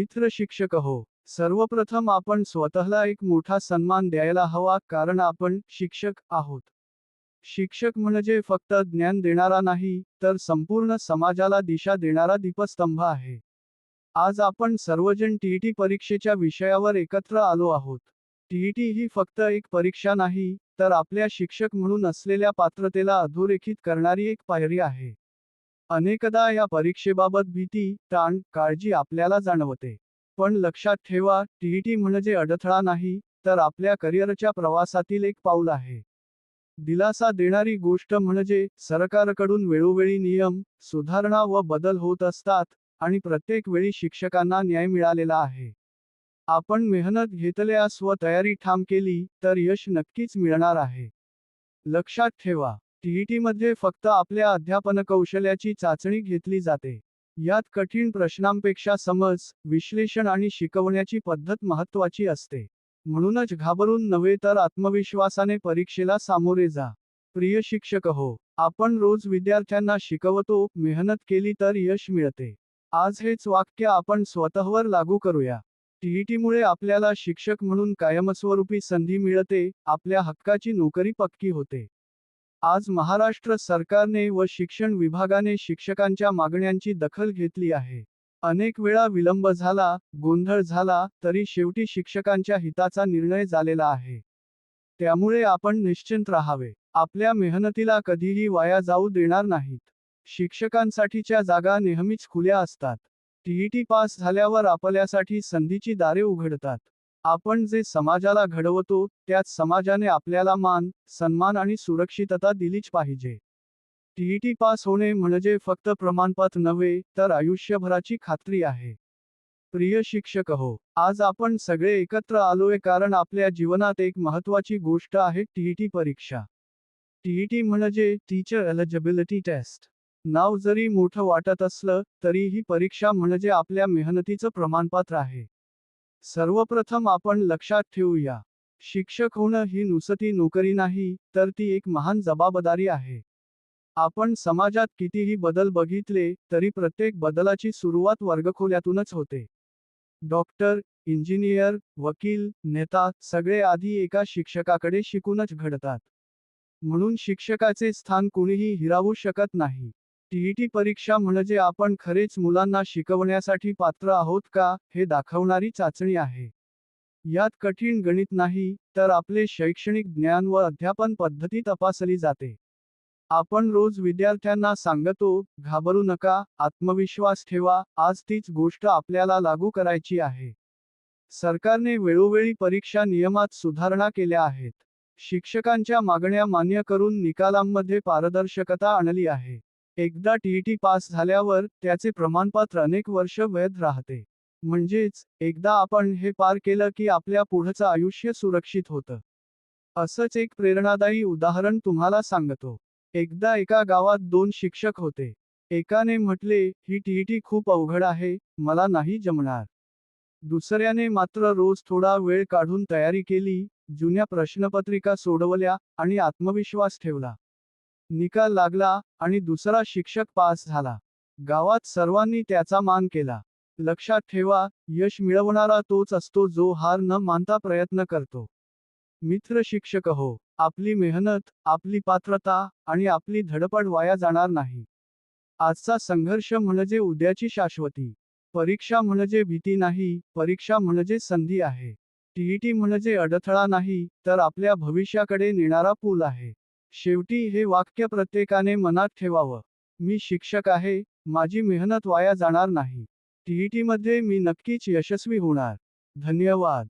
मित्र शिक्षक हो सर्वप्रथम आपण स्वतःला एक मोठा सन्मान द्यायला हवा कारण आपण शिक्षक आहोत. शिक्षक म्हणजे फक्त ज्ञान देणारा नाही तर संपूर्ण समाजाला दिशा देणारा दीपस्तंभ आहे. आज आपण सर्वजण टीईटी परीक्षेच्या विषयावर एकत्र आलो आहोत. टीईटी ही फक्त एक परीक्षा नाही तर आपल्या शिक्षक म्हणून असलेल्या पात्रतेला अधोरेखित करणारी एक पायरी आहे. अनेकदा या परीक्षेबाबत भीती ताण काळजी आपल्याला जाणवते. पण लक्षात ठेवा टीईटी म्हणजे अडथळा नाही तर आपल्या करिअरच्या प्रवासातील एक पाऊल आहे. दिलासा देणारी गोष्ट म्हणजे सरकारकडून वेळोवेळी नियम सुधारणा व बदल होत असतात आणि प्रत्येक वेळी शिक्षकांना न्याय मिळालेला आहे. आपण मेहनत घेतल्यास व तयारी ठाम केली तर यश नक्कीच मिळणार आहे. लक्षात ठेवा. टीईटी मध्ये फक्त आपल्या अध्यापन कौशल्याची चाचणी घेतली जाते. यात कठीण प्रश्नांपेक्षा समज विश्लेषण आणि शिकवण्याची पद्धत महत्वाची असते. म्हणूनच घाबरून नव्हे तर आत्मविश्वासाने परीक्षेला सामोरे जा. प्रिय शिक्षक हो आपण रोज विद्यार्थ्यांना शिकवतो मेहनत केली तर यश मिळते. आज हेच वाक्य आपण स्वतःवर लागू करूया. टीईटीमुळे आपल्याला शिक्षक म्हणून कायमस्वरूपी संधी मिळते आपल्या हक्काची नोकरी पक्की होते. आज महाराष्ट्र सरकारने व शिक्षण विभागाने शिक्षकांच्या मागण्यांची दखल घेतली आहे. अनेक वेळा विलंब झाला गोंधळ झाला तरी शेवटी शिक्षकांच्या हिताचा निर्णय झालेला आहे. त्यामुळे आपण निश्चिंत राहावे. आपल्या मेहनतीला कधीही वाया जाऊ देणार नाहीत. शिक्षकांसाठीच्या जागा नेहमीच खुल्या असतात. टीईटी पास झाल्यावर आपल्यासाठी संधीची दारे उघडतात. आपण जे समाजाला घडवतो त्यात समाजाने आपल्याला मान सन्मान आणि सुरक्षितता दिलीच पाहिजे. टीईटी पास होणे म्हणजे फक्त प्रमाणपत्र नव्हे तर आयुष्यभराची खात्री आहे. प्रिय शिक्षक हो आज आपण सगळे एकत्र आलोय कारण आपल्या जीवनात एक महत्वाची गोष्ट आहे टीईटी परीक्षा. टीईटी म्हणजे टीचर एलिजिबिलिटी टेस्ट नाव जरी मोठं वाटत असलं तरी ही परीक्षा म्हणजे आपल्या मेहनतीचं प्रमाणपत्र आहे. सर्वप्रथम आपण लक्षात ठेवूया. शिक्षक होणं ही नुसती नोकरी नाही तर ती एक महान जबाबदारी आहे. आपण समाजात कितीही बदल बघितले तरी प्रत्येक बदलाची सुरुवात वर्गखोल्यातूनच होते. डॉक्टर इंजिनियर वकील नेता सगळे आधी एका शिक्षकाकडे शिकूनच घडतात. म्हणून शिक्षकाचे स्थान कुणीही हिरावू शकत नाही. टीईटी परीक्षा म्हणजे आपण खरेच मुलांना शिकवण्यासाठी पात्र आहोत का हे दाखवणारी चाचणी आहे. यात कठीण गणित नाही तर आपले शैक्षणिक ज्ञान व अध्यापन पद्धती तपासली जाते. आपण रोज विद्यार्थ्यांना सांगतो घाबरू नका आत्मविश्वास ठेवा आज तीच गोष्ट आपल्याला लागू करायची आहे. सरकारने वेळोवेळी परीक्षा नियमात सुधारणा केल्या आहेत. शिक्षकांच्या मागण्या मान्य करून निकालांमध्ये पारदर्शकता आणली आहे. एकदा टीईटी पास झाल्यावर त्याचे प्रमाणपत्र अनेक वर्ष वैध राहते. म्हणजेच एकदा आपण हे पार केलं की आपल्या पुढचं आयुष्य सुरक्षित होतं. असंच एक प्रेरणादायी उदाहरण तुम्हाला सांगतो. एकदा एका गावात दोन शिक्षक होते. एकाने म्हटले ही टीईटी खूप अवघड आहे मला नाही जमणार. दुसऱ्याने मात्र रोज थोडा वेळ काढून तयारी केली जुन्या प्रश्नपत्रिका सोडवल्या आणि आत्मविश्वास ठेवला. निकाल लागला आणि दुसरा शिक्षक पास झाला. गावात सर्वांनी त्याचा मान केला. लक्षात ठेवा यश मिळवणारा तोच असतो जो हार न मानता प्रयत्न करतो. मित्र शिक्षक हो आपली मेहनत आपली पात्रता आणि आपली धडपड वाया जाणार नाही. आजचा संघर्ष म्हणजे उद्याची शाश्वती. परीक्षा म्हणजे भीती नाही परीक्षा म्हणजे संधी आहे. टीईटी म्हणजे अडथळा नाही तर आपल्या भविष्याकडे नेणारा पूल आहे. शेवटी हे वाक्य प्रत्येकाने मनात ठेवावं. मी शिक्षक आहे माझी मेहनत वाया जाणार नाही. टीईटी मध्ये मी नक्कीच यशस्वी होणार. धन्यवाद.